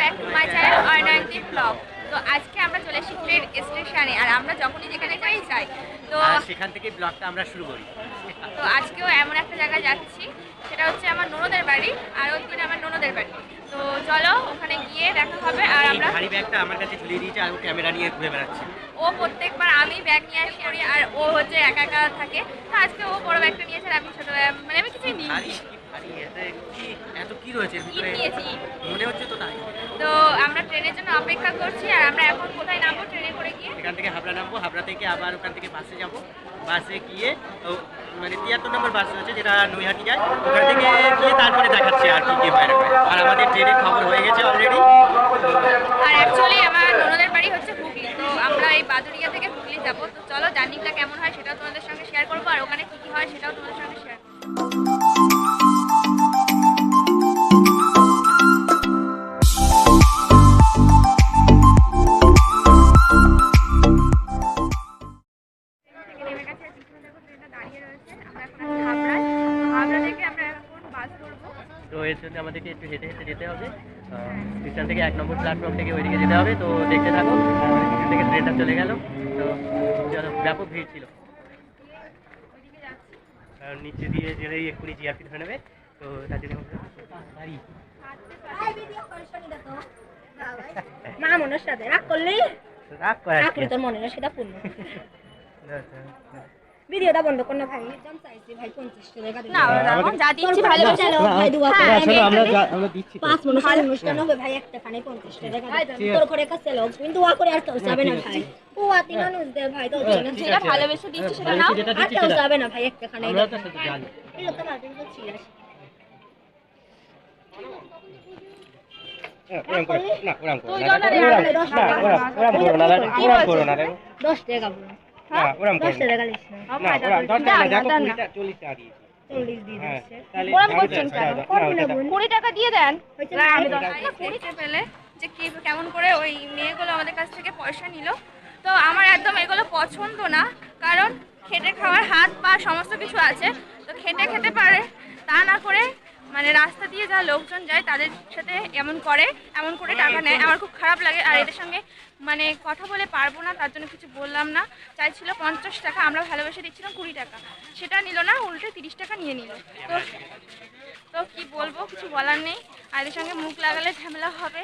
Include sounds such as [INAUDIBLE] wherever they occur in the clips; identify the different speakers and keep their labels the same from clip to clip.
Speaker 1: Back to my channel Arnayanti blog. তো আজকে আমরা চলে এসেছি ট্রেন স্টেশনে আর আমরা যখনই যেখানে যাই যাই। তো
Speaker 2: সেখান থেকে ব্লগটা আমরা শুরু করি।
Speaker 1: তো আজকেও এমন একটা জায়গায় যাচ্ছি সেটা হচ্ছে আমার ননদের বাড়ি আর ওইখানে আমার ননদের বাড়ি। তো চলো ওখানে গিয়ে দেখা হবে আর আমরা
Speaker 2: ভারী ব্যাগটা আমার কাছে ঝুলিয়ে দিয়েছে আর ও ক্যামেরা নিয়ে ঘুরে বেড়াচ্ছে।
Speaker 1: ও প্রত্যেকবার আমি ব্যাগ নিয়ে আসি করি আর ও হচ্ছে একা একা থাকে। তো আজকে ও বড় ব্যাগটা নিয়েছে আর আমি ছোট মানে আমি কিছুই নিই
Speaker 2: এতে কি? এত কি রয়েছে ভিতরে? মনে হচ্ছে তো তাই
Speaker 1: তো আমরা ট্রেনের জন্য অপেক্ষা করছি আর আমরা এখন কোথায় নামবো? ট্রেনে করে গিয়ে?
Speaker 2: এখান থেকে হাবড়া নামবো। হাবড়া থেকে আবার ওখান থেকে বাসে যাব। বাসে গিয়ে মানে তিয়াত্তর নম্বর বাস রয়েছে যেটা নৈহাটি যায়। ওখান থেকে গিয়ে তারপরে দেখাচ্ছে আর কি কি বাইরে আর আমাদের ট্রেনের খবর হয়ে গেছে অলরেডি
Speaker 1: আর অ্যাকচুয়ালি আমার ননদের বাড়ি হচ্ছে হুগলি। তো আমরা এই বাদুরিয়া থেকে হুগলি যাব। তো চলো জার্নিটা কেমন হয় সেটাও তোমাদের সঙ্গে শেয়ার করব। আর ওখানে কী কী হয় সেটাও তোমাদের সঙ্গে আমরা এখন হাবড়ায়। হাবড়া থেকে আমরা এখন বাস ধরবো।
Speaker 2: তো এর জন্য আমাদেরকে একটু হেঁটে হেঁটে যেতে হবে। স্টেশন থেকে এক নম্বর প্ল্যাটফর্ম থেকে ওইদিকে যেতে হবে। তো দেখতে থাকো এখান থেকে ট্রেনটা চলে গেল। তো চলো ব্যাপক ভিড় ছিল।
Speaker 1: ওইদিকে
Speaker 2: কারণ নিচে দিয়ে গেলেই এক্ষুনি জিআরপি ধরে নেবে। তো তার জন্য বাড়ি।
Speaker 3: মা মনের সাথে রাগ করলি?
Speaker 2: রাগ করে
Speaker 3: রাগ করি তোর মনে না সেটা পূর্ণ। [LAUGHS] ভিডিওটা বন্ধ কর না ভাই। চাইছি ভাই টাকা দিবি।
Speaker 1: না ওরকম যা দিচ্ছি
Speaker 3: ভালোবাসা ভাই দুয়া করে।
Speaker 1: হ্যাঁ,
Speaker 2: আমরা আমরা দিচ্ছি
Speaker 3: পাঁচ অনুষ্ঠান হবে ভাই একটা খানে পঞ্চাশ টাকা দিবি। তোর ঘরে কাছে লোক তুমি দোয়া করে আর কেউ যাবে না ভাই। ও আতি মানুষ দে ভাই তো
Speaker 1: যেটা ভালোবেসে দিচ্ছি সেটা নাও।
Speaker 3: আর
Speaker 2: দিচ্ছি
Speaker 3: যাবে না ভাই একটা খানে
Speaker 2: আমরা তো সেটা জানি।
Speaker 3: এগুলো তো মার্কেট তো ছিয়াশি
Speaker 2: ওরম করো, না, ওরম করো না,
Speaker 1: জন আর।
Speaker 2: ওরম-
Speaker 3: এক দশ টাকা।
Speaker 2: করো না, ওরম? করো না,
Speaker 3: বলো।
Speaker 2: করো
Speaker 3: টাকা লিস না
Speaker 2: টাকা দেখো, টাকা দিয়েছি।
Speaker 1: কুড়ি টাকা দিয়ে দেন পেলে যে কেমন করে ওই মেয়েগুলো আমাদের কাছ থেকে পয়সা নিল। তো আমার একদম এগুলো পছন্দ না কারণ খেটে খাওয়ার হাত পা সমস্ত কিছু আছে। তো খেটে খেতে পারে তা না করে মানে রাস্তা দিয়ে যা লোকজন যায় তাদের সাথে এমন করে এমন করে টাকা নেয়। আমার খুব খারাপ লাগে আর এদের সঙ্গে মানে কথা বলে পারব না তার জন্য কিছু বললাম না। চাইছিল পঞ্চাশ টাকা আমরা ভালোবেসে দিচ্ছিলাম কুড়ি টাকা। সেটা নিল না উল্টে তিরিশ টাকা নিয়ে নিল। তো তো কি বলব কিছু বলার নেই। আর এদের সঙ্গে মুখ লাগালে ঝামেলা হবে।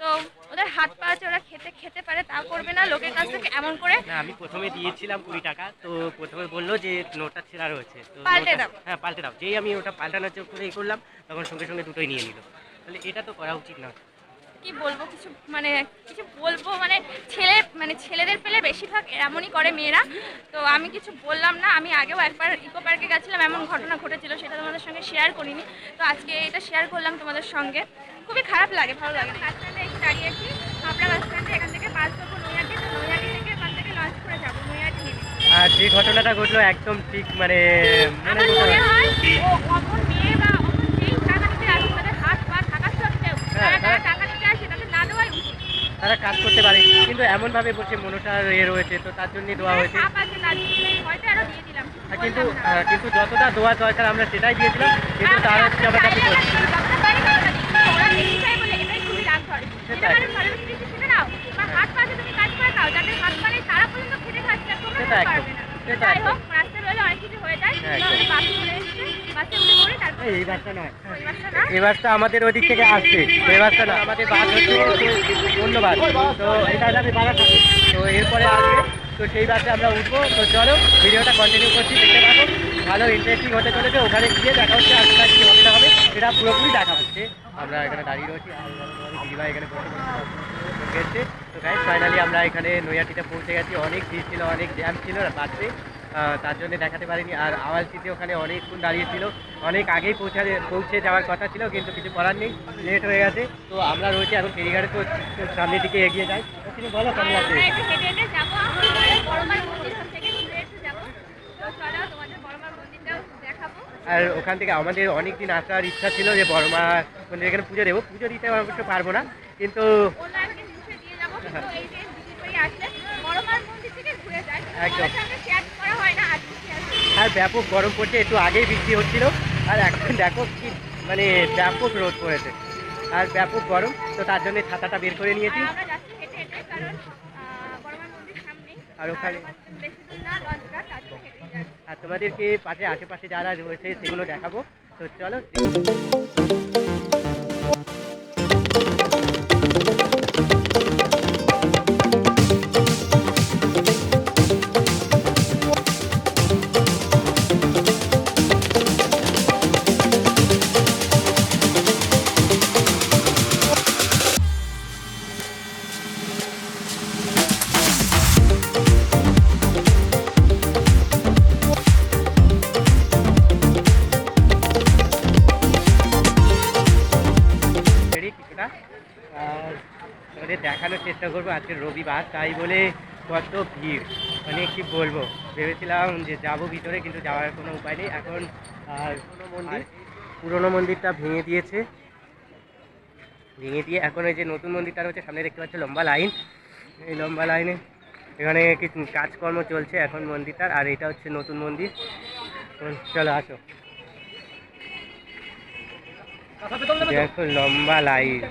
Speaker 1: তো ওদের হাত পা আছে ওরা খেতে খেতে পারে তা করবে না। লোকের কাছ থেকে এমন করে
Speaker 2: না আমি প্রথমে দিয়েছিলাম কুড়ি টাকা তো প্রথমে বলল যে নোটটা ছেঁড়া রয়েছে। তো
Speaker 1: পাল্টে দাও।
Speaker 2: হ্যাঁ পাল্টে দাও। যেই আমি ওটা পাল্টানোর চেষ্টা করে করলাম তখন সঙ্গে সঙ্গে দুটোই নিয়ে নিল। তাহলে এটা তো করা উচিত না
Speaker 1: কি বলব কিছু মানে কিছু বলব মানে ছেলে মানে ছেলেদের পেলে বেশিরভাগ এমনই করে মেয়েরা। তো আমি কিছু বললাম না আমি আগেও একবার ইকো পার্কে গেছিলাম এমন ঘটনা ঘটেছিল সেটা তোমাদের সঙ্গে শেয়ার করিনি। তো আজকে এটা শেয়ার করলাম তোমাদের সঙ্গে। খুবই খারাপ লাগে ভালো লাগে। বাস এসে দাঁড়িয়েছি হাবড়া বাস স্ট্যান্ডে এখান থেকে বাস ধরবো নৈহাটি তো নৈহাটি থেকে থেকে লঞ্চ করে যাব নৈহাটি নেমে।
Speaker 2: আর যে ঘটনাটা ঘটলো একদম ঠিক মানে
Speaker 1: আমার মনে হয় ও অমন মেয়ে বা অমন যেই টাকা নিতে আসে তাদের হাত পা থাকা সত্ত্বেও তারা টাকা নিতে আসে তাদের না দেওয়াই উচিত।
Speaker 2: তারা কাজ করতে পারে কিন্তু এমন ভাবে বলছে মনোটা এ রয়েছে তো তার দেওয়া হয়েছে।
Speaker 1: আছে জন্য দিয়ে কিছু
Speaker 2: আর কিন্তু কিন্তু যতটা দেওয়া দরকার আমরা সেটাই দিয়েছিলাম কিন্তু তারা কাছে
Speaker 1: চাইলে
Speaker 2: করছে
Speaker 1: না, যতটা পারি না, ওরা দিচ্ছে। ওরা বেশি চায় বলে এটাই খুবই রাগ ধরে। যেটা
Speaker 2: সেটাই।
Speaker 1: মানুষ ভালোবেসে দিচ্ছে সেটা নাও। তোমার হাত পা আছে, তুমি কাজ করে খাও। যাদের হাত পা নেই, তারা পর্যন্ত খেটে খাচ্ছে, আর তোমরা
Speaker 2: সেটা
Speaker 1: কেউ
Speaker 2: একদম।
Speaker 1: পারবে না। তো
Speaker 2: সেটা
Speaker 1: যাই
Speaker 2: একদম।
Speaker 1: হোক, রাস্তায় বেরোলে অনেক কিছু হয়ে যায়।
Speaker 2: হ্যাঁ,
Speaker 1: তো
Speaker 2: একদম।
Speaker 1: বাসে করে এসেছে, বাসে উঠে পড়ি, তারপর
Speaker 2: এই বাসটা নয়। এই আমাদের ওদিক থেকে আসছে। এই বাসটা না আমাদের বাস হচ্ছে অন্য বাস তো এটা যাবে বাগাসাতে তো এরপরে আসবে। তো সেই বাসে আমরা উঠবো। তো চলো ভিডিওটা কন্টিনিউ করছি দেখতে পাবো ভালো ইন্টারেস্টিং হতে চলেছে। ওখানে গিয়ে দেখা হচ্ছে আসলে কী হবে না হবে। সেটা পুরোপুরি দেখা হচ্ছে আমরা এখানে দাঁড়িয়ে রয়েছি দিদিভাই এখানে গেছে। তো গাইজ ফাইনালি আমরা এখানে নৈয়াটিতে পৌঁছে গেছি। অনেক ভিড় ছিল অনেক জ্যাম ছিল বাসে তার জন্য দেখাতে পারিনি। আর আওয়ালচিতে ওখানে অনেকক্ষণ দাঁড়িয়েছিল। অনেক আগেই পৌঁছা পৌঁছে যাওয়ার কথা ছিল কিন্তু কিছু করার নেই। লেট হয়ে গেছে। তো আমরা রয়েছি এখন ফেরিঘাটে তো সামনের দিকে এগিয়ে যাই। তুমি বলো কেমন লাগছে। আর ওখান থেকে আমাদের অনেক দিন আসার ইচ্ছা ছিল যে বড়মা মন্দির এখানে পুজো দেবো। পুজো দিতে অবশ্য পারব না কিন্তু একদম।
Speaker 1: তোমাদের সঙ্গে শেয়ার করা হয় না আজকে শেয়ার করছি
Speaker 2: আর ব্যাপক গরম পড়ছে একটু আগেই বৃষ্টি হচ্ছিল। আর এখন দেখো কি মানে ব্যাপক রোদ পড়েছে। আর ব্যাপক গরম তো তার জন্য ছাতাটা বের করে নিয়েছি।
Speaker 1: আর
Speaker 2: ওখানে- আর তোমাদেরকে পাশে আশেপাশে যারা রয়েছে সেগুলো দেখাবো। তো চলো দেখানোর চেষ্টা করব। আজকে রবিবার তাই বলে কত ভিড়? মানে কি বলব? ভেবেছিলাম যে যাব ভিতরে কিন্তু যাওয়ার কোনো উপায় নেই। এখন আর পুরনো মন্দির? পুরনো মন্দিরটা ভেঙে দিয়েছে। ভেঙে দিয়ে এখন ওই যে নতুন মন্দিরটা রয়েছে সামনে দেখতে পাচ্ছ লম্বা লাইন। এই লম্বা লাইনে এখানে কিছু কাজকর্ম চলছে এখন মন্দিরটার আর এটা হচ্ছে নতুন মন্দির। চলো আসো। দেখো লম্বা লাইন।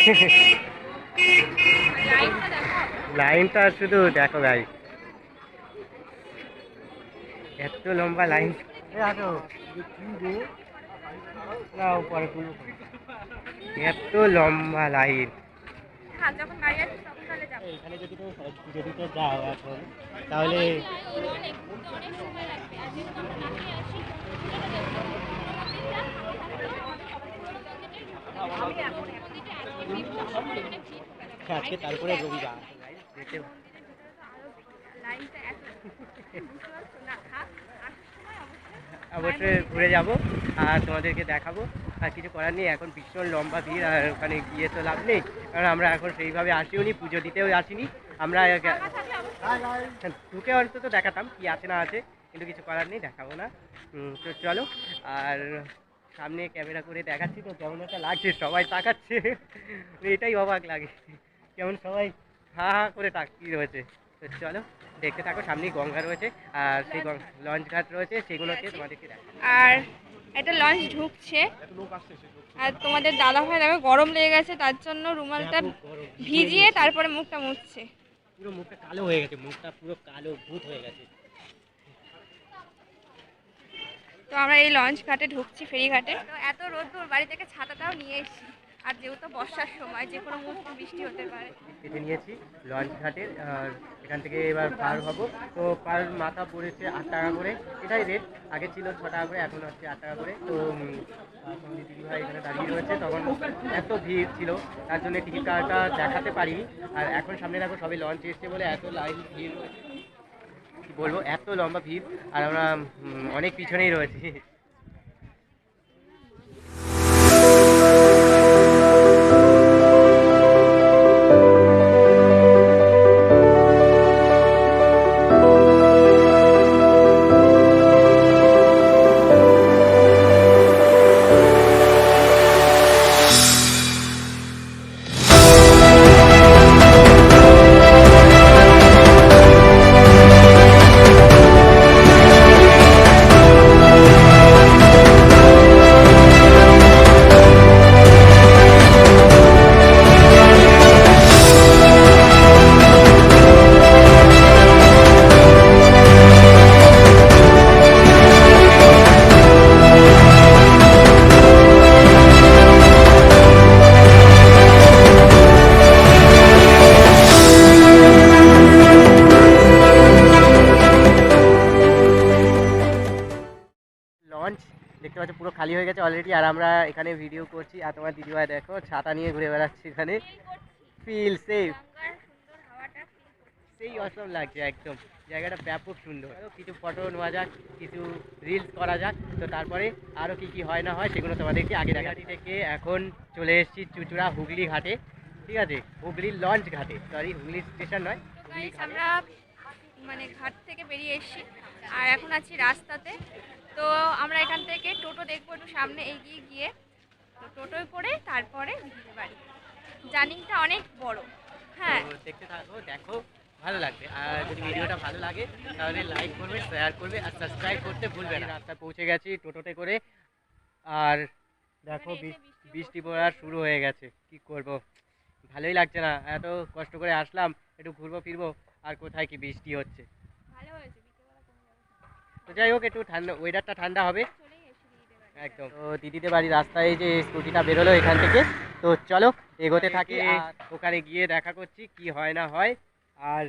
Speaker 2: [LAUGHS]
Speaker 1: লাইনটা দেখো
Speaker 2: শুধু দেখো ভাই। এত লম্বা লাইন। এত লম্বা লাইন।
Speaker 1: হ্যাঁ
Speaker 2: এখানে যদি যাও এখন তাহলে
Speaker 1: অনেক ঘুরতে অনেক সময় লাগবে আর যেহেতু আমরা না খেয়ে আসি
Speaker 2: আজকে তারপরে রবিবার দেখতে
Speaker 1: লাইনটা এত বুঝতে পারছ না থাক আসার সময় অবশ্যই
Speaker 2: ঘুরে যাব আর তোমাদেরকে দেখাবো আর কিছু করার নেই এখন ভীষণ লম্বা ভিড় আর ওখানে গিয়ে তো লাভ নেই কারণ আমরা এখন সেইভাবে আসিও নি পুজো দিতেও আসিনি আমরা ঢুকে অন্তত দেখাতাম কি আছে না আছে কিন্তু কিছু করার নেই দেখাবো না তো চলো আর সামনে ক্যামেরা করে দেখাচ্ছি তো কেমন একটা লাগছে সবাই তাকাচ্ছে এটাই অবাক লাগে কেমন সবাই হা হা করে তাকিয়ে রয়েছে। তো চলো দেখতে থাকো সামনেই গঙ্গা রয়েছে আর সেই লঞ্চ ঘাট রয়েছে সেগুলোকে তোমাদেরকে
Speaker 1: আর একটা লঞ্চ ঢুকছে আর তোমাদের দাদা ভাই দেখো গরম লেগে গেছে তার জন্য রুমালটা ভিজিয়ে তারপরে মুখটা মুছছে।
Speaker 2: পুরো মুখটা কালো হয়ে গেছে মুখটা পুরো কালো ভূত হয়ে গেছে।
Speaker 1: তো আমরা এই লঞ্চ ঘাটে ঢুকছি ফেরি ঘাটে তো এত রোদ্দুর বাড়ি থেকে ছাতাটাও নিয়ে এসেছি। আর যেহেতু বর্ষার সময়, যে কোনো মুহূর্তে বৃষ্টি হতে পারে।
Speaker 2: কেটে নিয়েছি লঞ্চ ঘাটের এখান থেকে এবার পার হব। তো পার মাথা পড়েছে আট টাকা করে। এটাই রেট আগে ছিল ছ টাকা করে, এখন হচ্ছে আট টাকা করে। তো দিদিভাই এখানে দাঁড়িয়ে রয়েছে। তখন এত ভিড় ছিল, তার জন্য টিকিট কার্ডটা দেখাতে পারিনি। আর এখন সামনে দেখো, সবাই লঞ্চ এসছে বলে এত লাইন ভিড়। বলব, এত লম্বা ভিড়। আর আমরা অনেক পিছনেই রয়েছি। গেছে অলরেডি আর আমরা এখানে ভিডিও করছি। আর তোমার দিদিভাই দেখো ছাতা নিয়ে ঘুরে বেড়াচ্ছি এখানে। ফিল সেফ
Speaker 1: গঙ্গার সুন্দর হাওয়াটা
Speaker 2: সেই অসম লাগছে একদম। জায়গাটা ব্যাপক সুন্দর। কিছু ফটো নেওয়া যাক কিছু রিলস করা যাক। তো তারপরে আরও কি কি হয় না হয় সেগুলো তোমাদেরকে আগে দেখাটি থেকে এখন চলে এসেছি চুচুড়া হুগলি ঘাটে। ঠিক আছে? হুগলির লঞ্চ ঘাটে। সরি হুগলি স্টেশন নয়।
Speaker 1: আমরা মানে ঘাট থেকে বেরিয়ে এসেছি। আর এখন আছি রাস্তাতে। তো আমরা এখান থেকে টোটো দেখব একটু সামনে এগিয়ে গিয়ে। তো টোটোয় করে তারপরে দিদির বাড়ি। জার্নিংটা অনেক বড়। হ্যাঁ।
Speaker 2: দেখতে থাকো দেখো ভালো লাগবে। আর যদি ভিডিওটা ভালো লাগে তাহলে লাইক করবে শেয়ার করবে আর সাবস্ক্রাইব করতে ভুলবে না। রাস্তা পৌঁছে গেছি টোটোতে করে। আর দেখো
Speaker 1: বৃষ্টি
Speaker 2: পড়া শুরু হয়ে গেছে। কি করব? ভালোই লাগছে না। এত কষ্ট করে আসলাম একটু ঘুরবো ফিরবো আর কোথায় কি বৃষ্টি হচ্ছে
Speaker 1: ভালো হয়েছে বিকেলবেলা কমে যাবে
Speaker 2: তো যাই হোক একটু ঠান্ডা ওয়েদারটা ঠান্ডা হবে। একদম। তো দিদিদের বাড়ির রাস্তায় যে স্কুটিটা বেরোলো এখান থেকে। তো চলো এগোতে থাকি আর ওখানে গিয়ে দেখা করছি কি হয় না হয়। আর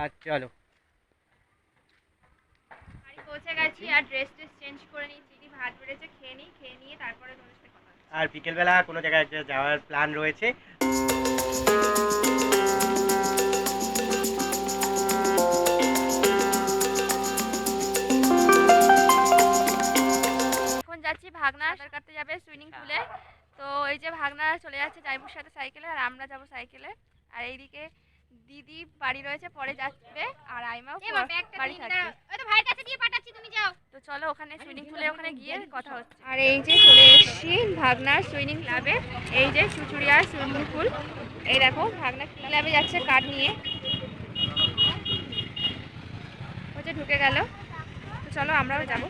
Speaker 2: আর চলো।
Speaker 1: পৌঁছে গেছি আর ড্রেস ট্রেস চেঞ্জ করে নিয়েছি দিদি ভাত বেড়েছে খেয়ে নিই খেয়ে নিয়ে তারপরে তোমার সাথে কথা
Speaker 2: আর বিকেলবেলা কোনো জায়গায় যাওয়ার প্ল্যান রয়েছে?
Speaker 1: ভাগনা সাঁতার কাটতে যাবে সুইমিং পুলে। তো এই যে ভাগনা চলে যাচ্ছে জাইবুর সাথে সাইকেলে আর আমরা যাব সাইকেলে। আর এইদিকে দিদি বাড়ি রয়েছে পরে যাবে আর আইমাও বাড়ি থাকবে। তো চলো ওখানে সুইমিং পুলে ওখানে গিয়ে কথা হচ্ছে। আর এই যে চলে এসেছি ভাগনার সুইমিং ক্লাবে। এই যে চুচুড়িয়ার সুইমিং পুল। এই দেখো ভাগনা ক্লাবে যাচ্ছে কার্ড নিয়ে। হচ্ছে ঢুকে গেল। তো চলো আমরাও যাব।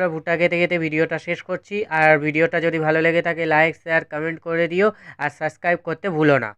Speaker 2: আমরা ভুট্টা খেতে খেতে ভিডিওটা শেষ করছি। আর ভিডিওটা যদি ভালো লেগে থাকে লাইক শেয়ার কমেন্ট করে দিও। আর সাবস্ক্রাইব করতে ভুলো না।